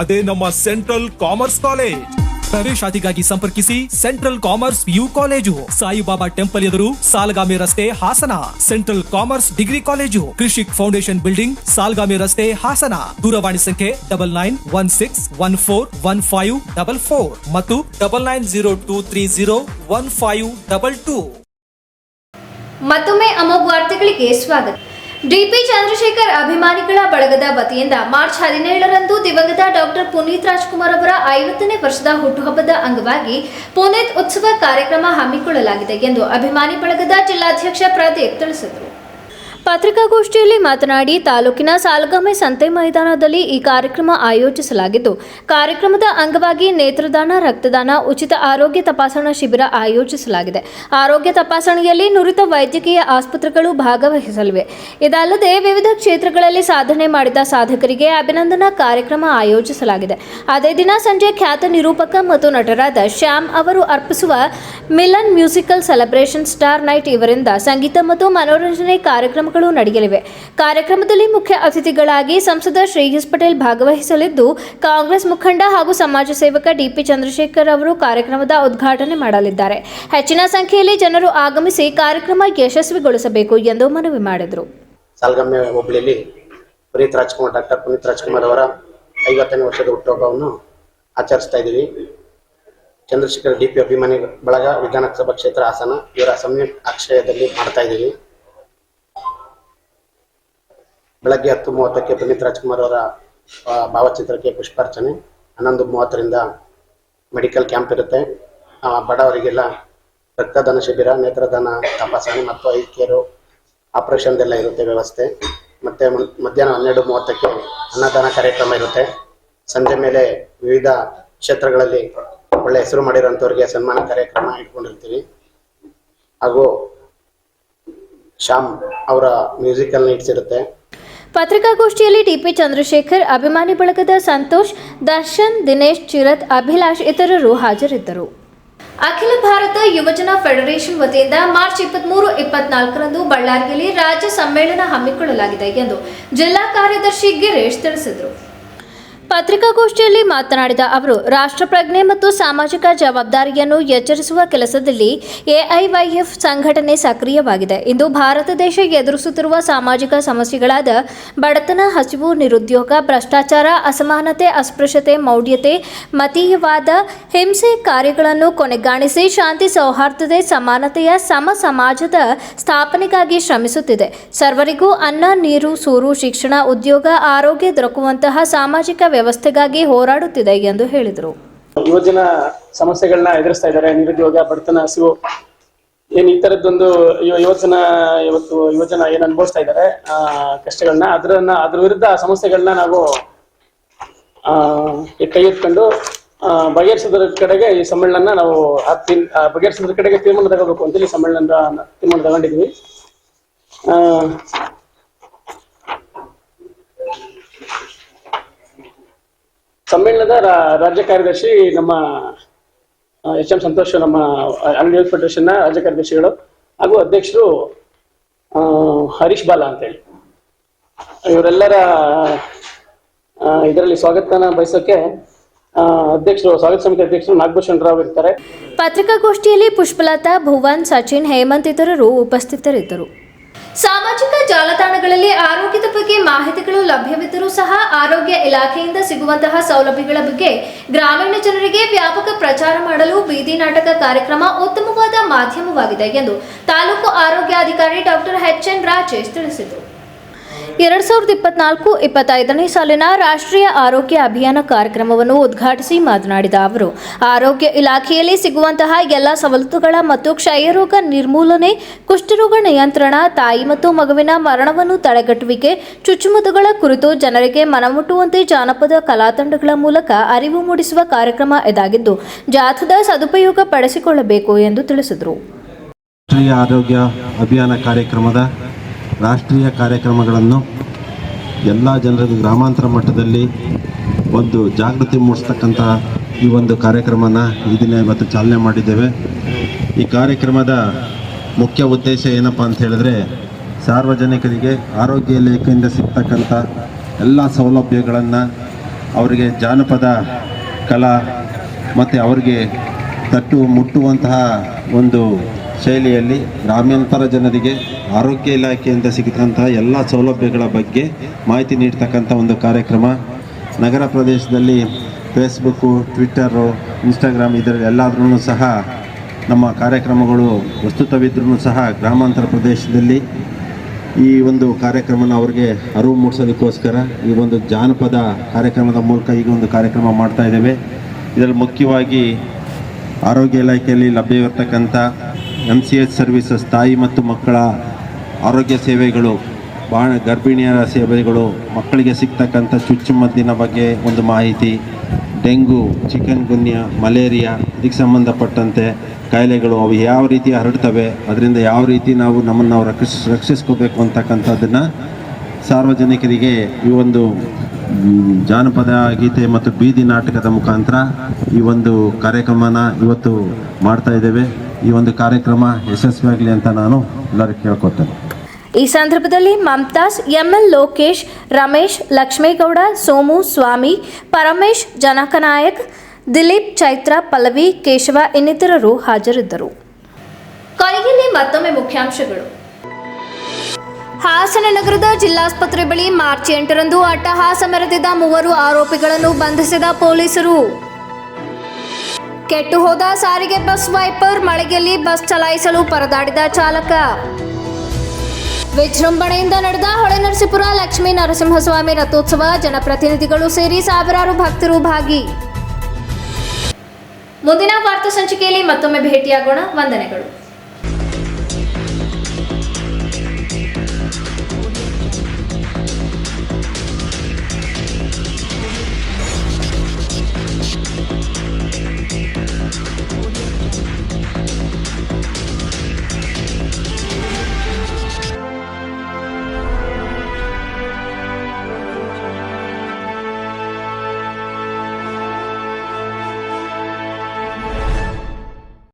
ಅದೇ ನಮ್ಮ ಸೆಂಟ್ರಲ್ ಕಾಮರ್ಸ್ ಕಾಲೇಜ್. ಪ್ರವೇಶಾತಿಗಾಗಿ ಸಂಪರ್ಕಿಸಿ central commerce U college. Saibaba temple ಎದುರು ಸಾಲಗಾಮಿ ರಸ್ತೆ Hassan. Central commerce degree college. Krishik foundation building Salgami ರಸ್ತೆ ಹಾಸನ. ದೂರವಾಣಿ ಸಂಖ್ಯೆ double nine one six one four one five double four ಮತ್ತು double nine zero two three zero one five double two ಮತ್ತೊಮ್ಮೆ ಅಮೋಘ ವಾರ್ತೆಗಳಿಗೆ ಸ್ವಾಗತ. DP Chandrashekhar ಅಭಿಮಾನಿಗಳ ಬಳಗದ ವತಿಯಿಂದ ಮಾರ್ಚ್ ಹದಿನೇಳರಂದು ದಿವಂಗತ ಡಾಕ್ಟರ್ ಪುನೀತ್ ರಾಜ್ಕುಮಾರ್ ಅವರ ಐವತ್ತನೇ ವರ್ಷದ ಹುಟ್ಟುಹಬ್ಬದ ಅಂಗವಾಗಿ ಪುನೀತ್ ಉತ್ಸವ ಕಾರ್ಯಕ್ರಮ ಹಮ್ಮಿಕೊಳ್ಳಲಾಗಿದೆ ಎಂದು ಅಭಿಮಾನಿ ಬಳಗದ ಜಿಲ್ಲಾಧ್ಯಕ್ಷ ಪ್ರದೀಪ್ ತಿಳಿಸಿದರು. ಪತ್ರಿಕಾಗೋಷ್ಠಿಯಲ್ಲಿ ಮಾತನಾಡಿ ತಾಲೂಕಿನ ಸಾಲಗಾಮೆ ಸಂತೆ ಮೈದಾನದಲ್ಲಿ ಈ ಕಾರ್ಯಕ್ರಮ ಆಯೋಜಿಸಲಾಗಿದ್ದು ಕಾರ್ಯಕ್ರಮದ ಅಂಗವಾಗಿ ನೇತ್ರದಾನ, ರಕ್ತದಾನ, ಉಚಿತ ಆರೋಗ್ಯ ತಪಾಸಣಾ ಶಿಬಿರ ಆಯೋಜಿಸಲಾಗಿದೆ. ಆರೋಗ್ಯ ತಪಾಸಣೆಯಲ್ಲಿ ನುರಿತ ವೈದ್ಯಕೀಯ ಆಸ್ಪತ್ರೆಗಳು ಭಾಗವಹಿಸಲಿವೆ. ಇದಲ್ಲದೆ ವಿವಿಧ ಕ್ಷೇತ್ರಗಳಲ್ಲಿ ಸಾಧನೆ ಮಾಡಿದ ಸಾಧಕರಿಗೆ ಅಭಿನಂದನಾ ಕಾರ್ಯಕ್ರಮ ಆಯೋಜಿಸಲಾಗಿದೆ. ಅದೇ ದಿನ ಸಂಜೆ ಖ್ಯಾತ ನಿರೂಪಕ ಮತ್ತು ನಟರಾದ ಶ್ಯಾಮ್ ಅವರು ಅರ್ಪಿಸುವ Milan musical celebration star night ಇವರಿಂದ ಸಂಗೀತ ಮತ್ತು ಮನೋರಂಜನೆ ಕಾರ್ಯಕ್ರಮಗಳು ನಡೆಯಲಿವೆ. ಕಾರ್ಯಕ್ರಮದಲ್ಲಿ ಮುಖ್ಯ ಅತಿಥಿಗಳಾಗಿ ಸಂಸದ ಶ್ರೇಯಸ್ ಪಟೇಲ್ ಭಾಗವಹಿಸಲಿದ್ದು, ಕಾಂಗ್ರೆಸ್ ಮುಖಂಡ ಹಾಗೂ ಸಮಾಜ ಸೇವಕ ಡಿಪಿ ಚಂದ್ರಶೇಖರ್ ಅವರು ಕಾರ್ಯಕ್ರಮದ ಉದ್ಘಾಟನೆ ಮಾಡಲಿದ್ದಾರೆ. ಹೆಚ್ಚಿನ ಸಂಖ್ಯೆಯಲ್ಲಿ ಜನರು ಆಗಮಿಸಿ ಕಾರ್ಯಕ್ರಮ ಯಶಸ್ವಿಗೊಳಿಸಬೇಕು ಎಂದು ಮನವಿ ಮಾಡಿದರು. ಪುನೀತ್ ರಾಜ್ಕುಮಾರ್, ಡಾಕ್ಟರ್ ಪುನೀತ್ ರಾಜ್ಕುಮಾರ್ ಅವರ ಐವತ್ತನೇ ವರ್ಷದ ಹುಟ್ಟುಹಬ್ಬವನ್ನು ಆಚರಿಸ್ತಾ ಇದ್ದೀವಿ. ಚಂದ್ರಶೇಖರ್ ಡಿ ಪಿ ಅಭಿಮಾನಿ ಬಳಗ ವಿಧಾನಸಭಾ ಕ್ಷೇತ್ರ ಹಾಸನ ಇವರ ಸಂಯುಕ್ತ ಆಶ್ರಯದಲ್ಲಿ ಮಾಡ್ತಾ ಇದ್ದೀವಿ. ಬೆಳಗ್ಗೆ ಹತ್ತು ಮೂವತ್ತಕ್ಕೆ ಪುನೀತ್ ರಾಜ್ಕುಮಾರ್ ಅವರ ಭಾವಚಿತ್ರಕ್ಕೆ ಪುಷ್ಪಾರ್ಚನೆ. ಹನ್ನೊಂದು ಮೂವತ್ತರಿಂದ ಮೆಡಿಕಲ್ ಕ್ಯಾಂಪ್ ಇರುತ್ತೆ. ಬಡವರಿಗೆಲ್ಲ ರಕ್ತದಾನ ಶಿಬಿರ, ನೇತ್ರದಾನ, ತಪಾಸಣೆ ಮತ್ತು ಐ ಕೇರು, ಆಪರೇಷನ್ದೆಲ್ಲ ಇರುತ್ತೆ ವ್ಯವಸ್ಥೆ. ಮತ್ತೆ ಮಧ್ಯಾಹ್ನ ಹನ್ನೆರಡು ಮೂವತ್ತಕ್ಕೆ ಅನ್ನದಾನ ಕಾರ್ಯಕ್ರಮ ಇರುತ್ತೆ. ಸಂಜೆ ಮೇಲೆ ವಿವಿಧ ಕ್ಷೇತ್ರಗಳಲ್ಲಿ ಒಳ್ಳೆ ಹೆಸರು ಮಾಡಿರೋಂಥವ್ರಿಗೆ ಸನ್ಮಾನ ಕಾರ್ಯಕ್ರಮ ಇಟ್ಕೊಂಡಿರ್ತೀವಿ. ಹಾಗೂ ಶ್ಯಾಮ್ ಅವರ ಮ್ಯೂಸಿಕಲ್ ನೈಟ್ಸ್ ಇರುತ್ತೆ. ಪತ್ರಿಕಾಗೋಷ್ಠಿಯಲ್ಲಿ ಟಿಪಿ ಚಂದ್ರಶೇಖರ್, ಅಭಿಮಾನಿ ಬಳಗದ ಸಂತೋಷ್, ದರ್ಶನ್, ದಿನೇಶ್, ಚಿರತ್, ಅಭಿಲಾಷ್ ಇತರರು ಹಾಜರಿದ್ದರು. ಅಖಿಲ ಭಾರತ ಯುವಜನ ಫೆಡರೇಷನ್ ವತಿಯಿಂದ ಮಾರ್ಚ್ ಇಪ್ಪತ್ಮೂರು, ಇಪ್ಪತ್ನಾಲ್ಕರಂದು ಬಳ್ಳಾರಿಯಲ್ಲಿ ರಾಜ್ಯ ಸಮ್ಮೇಳನ ಹಮ್ಮಿಕೊಳ್ಳಲಾಗಿದೆ ಎಂದು ಜಿಲ್ಲಾ ಕಾರ್ಯದರ್ಶಿ ಗಿರೀಶ್ ತಿಳಿಸಿದರು. ಪತ್ರಿಕಾಗೋಷ್ಠಿಯಲ್ಲಿ ಮಾತನಾಡಿದ ಅವರು, ರಾಷ್ಟ್ರಪ್ರಜ್ಞೆ ಮತ್ತು ಸಾಮಾಜಿಕ ಜವಾಬ್ದಾರಿಯನ್ನು ಎಚ್ಚರಿಸುವ ಕೆಲಸದಲ್ಲಿ ಎಐವೈಎಫ್ ಸಂಘಟನೆ ಸಕ್ರಿಯವಾಗಿದೆ. ಇಂದು ಭಾರತ ದೇಶ ಎದುರಿಸುತ್ತಿರುವ ಸಾಮಾಜಿಕ ಸಮಸ್ಯೆಗಳಾದ ಬಡತನ, ಹಸಿವು, ನಿರುದ್ಯೋಗ, ಭ್ರಷ್ಟಾಚಾರ, ಅಸಮಾನತೆ, ಅಸ್ಪೃಶ್ಯತೆ, ಮೌಢ್ಯತೆ, ಮತೀಯವಾದ ಹಿಂಸೆ ಕಾರ್ಯಗಳನ್ನು ಕೊನೆಗಾಣಿಸಿ ಶಾಂತಿ ಸೌಹಾರ್ದತೆ, ಸಮಾನತೆಯ ಸಮ ಸಮಾಜದ ಸ್ಥಾಪನೆಗಾಗಿ ಶ್ರಮಿಸುತ್ತಿದೆ. ಸರ್ವರಿಗೂ ಅನ್ನ, ನೀರು, ಸೂರು, ಶಿಕ್ಷಣ, ಉದ್ಯೋಗ, ಆರೋಗ್ಯ ದೊರಕುವಂತಹ ಸಾಮಾಜಿಕ ವ್ಯವಸ್ಥೆಗಾಗಿ ಹೋರಾಡುತ್ತಿದೆ ಎಂದು ಹೇಳಿದರು. ಯುವಜನ ಸಮಸ್ಯೆಗಳನ್ನ ಎದುರಿಸ್ತಾ ಇದ್ದಾರೆ, ನಿರುದ್ಯೋಗ, ಬಡತನ, ಹಸಿವು, ಏನ್ ಈ ತರದ್ದೊಂದು ಯುವ ಯುವಜನ ಇವತ್ತು ಯುವಜನ ಏನ್ ಅನುಭವಿಸ್ತಾ ಇದ್ದಾರೆ, ಆ, ಕಷ್ಟಗಳನ್ನ ಅದ್ರನ್ನ, ಅದ್ರ ವಿರುದ್ಧ ಸಮಸ್ಯೆಗಳನ್ನ ನಾವು, ಆ, ಕೈ ಎತ್ಕೊಂಡು ಬಗೆಹರಿಸೋದ್ರ ಕಡೆಗೆ ಈ ಸಮ್ಮೇಳನ ನಾವು ಬಗೆಹರಿಸೋದ್ರ ಕಡೆಗೆ ತೀರ್ಮಾನ ತಗೋಬೇಕು ಅಂತೇಳಿ ಸಮ್ಮೇಳನದ ತೀರ್ಮಾನ ತಗೊಂಡಿದ್ವಿ ಸಮ್ಮೇಳನದ ರಾಜ್ಯ ಕಾರ್ಯದರ್ಶಿ ನಮ್ಮ ಎಚ್ ಎಂ ಸಂತೋಷ್ ನಮ್ಮ ಆಲ್ ಯೂತ್ನ ರಾಜ್ಯ ಕಾರ್ಯದರ್ಶಿಗಳು ಹಾಗೂ ಅಧ್ಯಕ್ಷರು ಹರೀಶ್ ಬಾಲಾ ಅಂತೇಳಿ. ಇವರೆಲ್ಲರ ಇದರಲ್ಲಿ ಸ್ವಾಗತನ ಬಯಸೋಕೆ ಅಧ್ಯಕ್ಷರು, ಸ್ವಾಗತ ಸಮಿತಿ ಅಧ್ಯಕ್ಷರು ನಾಗಭೂಷಣ್ ರಾವ್ ಇರ್ತಾರೆ. ಪತ್ರಿಕಾಗೋಷ್ಠಿಯಲ್ಲಿ ಪುಷ್ಪಲತಾ ಭುವನ್, ಸಚಿನ್ ಹೇಮಂತ್ ಇತರರು ಉಪಸ್ಥಿತರಿದ್ದರು. ಸಾಮಾಜಿಕ ಜಾಲತಾಣಗಳಲ್ಲಿ ಆರೋಗ್ಯದ ಬಗ್ಗೆ ಮಾಹಿತಿಗಳು ಲಭ್ಯವಿದ್ದರೂ ಸಹ ಆರೋಗ್ಯ ಇಲಾಖೆಯಿಂದ ಸಿಗುವಂತಹ ಸೌಲಭ್ಯಗಳ ಬಗ್ಗೆ ಗ್ರಾಮೀಣ ಜನರಿಗೆ ವ್ಯಾಪಕ ಪ್ರಚಾರ ಮಾಡಲು ಬೀದಿ ನಾಟಕ ಕಾರ್ಯಕ್ರಮ ಉತ್ತಮವಾದ ಮಾಧ್ಯಮವಾಗಿದೆ ಎಂದು ತಾಲೂಕು ಆರೋಗ್ಯಾಧಿಕಾರಿ ಡಾಕ್ಟರ್ ಎಚ್ ಎನ್ ರಾಜೇಶ್ ತಿಳಿಸಿದರು. ಎರಡ್ ಸಾವಿರದ ಇಪ್ಪತ್ನಾಲ್ಕು ಇಪ್ಪತ್ತೈದನೇ ಸಾಲಿನ ರಾಷ್ಟ್ರೀಯ ಆರೋಗ್ಯ ಅಭಿಯಾನ ಕಾರ್ಯಕ್ರಮವನ್ನು ಉದ್ಘಾಟಿಸಿ ಮಾತನಾಡಿದ ಅವರು, ಆರೋಗ್ಯ ಇಲಾಖೆಯಲ್ಲಿ ಸಿಗುವಂತಹ ಎಲ್ಲ ಸವಲತ್ತುಗಳ ಮತ್ತು ಕ್ಷಯರೋಗ ನಿರ್ಮೂಲನೆ, ಕುಷ್ಠರೋಗ ನಿಯಂತ್ರಣ, ತಾಯಿ ಮತ್ತು ಮಗುವಿನ ಮರಣವನ್ನು ತಡೆಗಟ್ಟುವಿಕೆ, ಚುಚ್ಚುಮದ್ದುಗಳ ಕುರಿತು ಜನರಿಗೆ ಮನಮುಟ್ಟುವಂತೆ ಜಾನಪದ ಕಲಾತಂಡಗಳ ಮೂಲಕ ಅರಿವು ಮೂಡಿಸುವ ಕಾರ್ಯಕ್ರಮ ಇದಾಗಿದ್ದು, ಜಾಥದ ಸದುಪಯೋಗ ಪಡಿಸಿಕೊಳ್ಳಬೇಕು ಎಂದು ತಿಳಿಸಿದರು. ರಾಷ್ಟ್ರೀಯ ಆರೋಗ್ಯ ಅಭಿಯಾನ ಕಾರ್ಯಕ್ರಮದ ರಾಷ್ಟ್ರೀಯ ಕಾರ್ಯಕ್ರಮಗಳನ್ನು ಎಲ್ಲ ಜನರಿಗೂ ಗ್ರಾಮಾಂತರ ಮಟ್ಟದಲ್ಲಿ ಒಂದು ಜಾಗೃತಿ ಮೂಡಿಸ್ತಕ್ಕಂಥ ಈ ಒಂದು ಕಾರ್ಯಕ್ರಮನ ಈ ದಿನ ಇವತ್ತು ಚಾಲನೆ ಮಾಡಿದ್ದೇವೆ. ಈ ಕಾರ್ಯಕ್ರಮದ ಮುಖ್ಯ ಉದ್ದೇಶ ಏನಪ್ಪ ಅಂತ ಹೇಳಿದ್ರೆ ಸಾರ್ವಜನಿಕರಿಗೆ ಆರೋಗ್ಯ ಇಲಾಖೆಯಿಂದ ಸಿಗ್ತಕ್ಕಂಥ ಎಲ್ಲ ಸೌಲಭ್ಯಗಳನ್ನು ಅವರಿಗೆ ಜಾನಪದ ಕಲಾ ಮತ್ತು ಅವರಿಗೆ ತಟ್ಟು ಮುಟ್ಟುವಂತಹ ಒಂದು ಶೈಲಿಯಲ್ಲಿ ಗ್ರಾಮಾಂತರ ಜನರಿಗೆ ಆರೋಗ್ಯ ಇಲಾಖೆಯಿಂದ ಸಿಗತಕ್ಕಂತಹ ಎಲ್ಲ ಸೌಲಭ್ಯಗಳ ಬಗ್ಗೆ ಮಾಹಿತಿ ನೀಡ್ತಕ್ಕಂಥ ಒಂದು ಕಾರ್ಯಕ್ರಮ. ನಗರ ಪ್ರದೇಶದಲ್ಲಿ ಫೇಸ್ಬುಕ್ಕು ಟ್ವಿಟ್ಟರು ಇನ್ಸ್ಟಾಗ್ರಾಮ್ ಇದರ ಎಲ್ಲಾದ್ರೂ ಸಹ ನಮ್ಮ ಕಾರ್ಯಕ್ರಮಗಳು ವಸ್ತುತವಿದ್ರೂ ಸಹ ಗ್ರಾಮಾಂತರ ಪ್ರದೇಶದಲ್ಲಿ ಈ ಒಂದು ಕಾರ್ಯಕ್ರಮನ ಅವ್ರಿಗೆ ಅರಿವು ಮೂಡಿಸೋದಕ್ಕೋಸ್ಕರ ಈ ಒಂದು ಜಾನಪದ ಕಾರ್ಯಕ್ರಮದ ಮೂಲಕ ಈಗ ಒಂದು ಕಾರ್ಯಕ್ರಮ ಮಾಡ್ತಾ ಇದ್ದೇವೆ. ಇದರಲ್ಲಿ ಮುಖ್ಯವಾಗಿ ಆರೋಗ್ಯ ಇಲಾಖೆಯಲ್ಲಿ ಲಭ್ಯವಿರ್ತಕ್ಕಂಥ ಎಂ ಸಿ ಎಚ್ ಸರ್ವಿಸಸ್ ತಾಯಿ ಮತ್ತು ಮಕ್ಕಳ ಆರೋಗ್ಯ ಸೇವೆಗಳು ಭಾಳ ಗರ್ಭಿಣಿಯರ ಸೇವೆಗಳು, ಮಕ್ಕಳಿಗೆ ಸಿಗ್ತಕ್ಕಂಥ ಚುಚ್ಚುಮದ್ದಿನ ಬಗ್ಗೆ ಒಂದು ಮಾಹಿತಿ, ಡೆಂಗು, ಚಿಕನ್ ಗುನ್ಯ, ಮಲೇರಿಯಾ, ಇದಕ್ಕೆ ಸಂಬಂಧಪಟ್ಟಂತೆ ಕಾಯಿಲೆಗಳು ಅವು ಯಾವ ರೀತಿ ಹರಡ್ತವೆ, ಅದರಿಂದ ಯಾವ ರೀತಿ ನಾವು ನಮ್ಮನ್ನು ನಾವು ರಕ್ಷಿಸ್, ರಕ್ಷಿಸ್ಕೋಬೇಕು ಅಂತಕ್ಕಂಥದ್ದನ್ನು ಸಾರ್ವಜನಿಕರಿಗೆ ಈ ಒಂದು ಜಾನಪದ ಗೀತೆ ಮತ್ತು ಬೀದಿ ನಾಟಕದ ಮುಖಾಂತರ ಈ ಒಂದು ಕಾರ್ಯಕ್ರಮನ ಇವತ್ತು ಮಾಡ್ತಾ ಇದ್ದೇವೆ. ಈ ಒಂದು ಕಾರ್ಯಕ್ರಮ ಯಶಸ್ವಿಯಾಗಲಿ ಅಂತ ನಾನು ಎಲ್ಲರಿಗೂ ಕೇಳ್ಕೊತೇನೆ. ಈ ಸಂದರ್ಭದಲ್ಲಿ ಮಮತಾಸ್ ಎಂಎಲ್ ಲೋಕೇಶ್ ರಮೇಶ್ ಲಕ್ಷ್ಮೇಗೌಡ ಸೋಮು ಸ್ವಾಮಿ ಪರಮೇಶ್ ಜನಕನಾಯಕ್ ದಿಲೀಪ್ ಚೈತ್ರ ಪಲ್ಲವಿ ಕೇಶವ ಇನ್ನಿತರರು ಹಾಜರಿದ್ದರು. ಕೊನೆಯಲ್ಲಿ ಮತ್ತೊಮ್ಮೆ ಮುಖ್ಯಾಂಶಗಳು. ಹಾಸನ ನಗರದ ಜಿಲ್ಲಾಸ್ಪತ್ರೆ ಬಳಿ ಮಾರ್ಚ್ ಎಂಟರಂದು ಅಟ್ಟಹಾಸ ಮೆರೆದಿದ್ದ ಮೂವರು ಆರೋಪಿಗಳನ್ನು ಬಂಧಿಸಿದ ಪೊಲೀಸರು. ಕೆಟ್ಟು ಹೋದ ಸಾರಿಗೆ ಬಸ್ ವೈಪರ್ ಮಳೆಗೆಯಲ್ಲಿ ಬಸ್ ಚಲಾಯಿಸಲು ಪರದಾಡಿದ ಚಾಲಕ. ವಿಜೃಂಭಣೆಯಿಂದ ನಡೆದ ಹೊಳೆನರಸೀಪುರ ಲಕ್ಷ್ಮೀ ನರಸಿಂಹಸ್ವಾಮಿ ರಥೋತ್ಸವ ಜನಪ್ರತಿನಿಧಿಗಳು ಸೇರಿ ಸಾವಿರಾರು ಭಕ್ತರು ಭಾಗಿ. ಮುಂದಿನ ವಾರ್ತಾ ಸಂಚಿಕೆಯಲ್ಲಿ ಮತ್ತೊಮ್ಮೆ ಭೇಟಿಯಾಗೋಣ. ವಂದನೆಗಳು.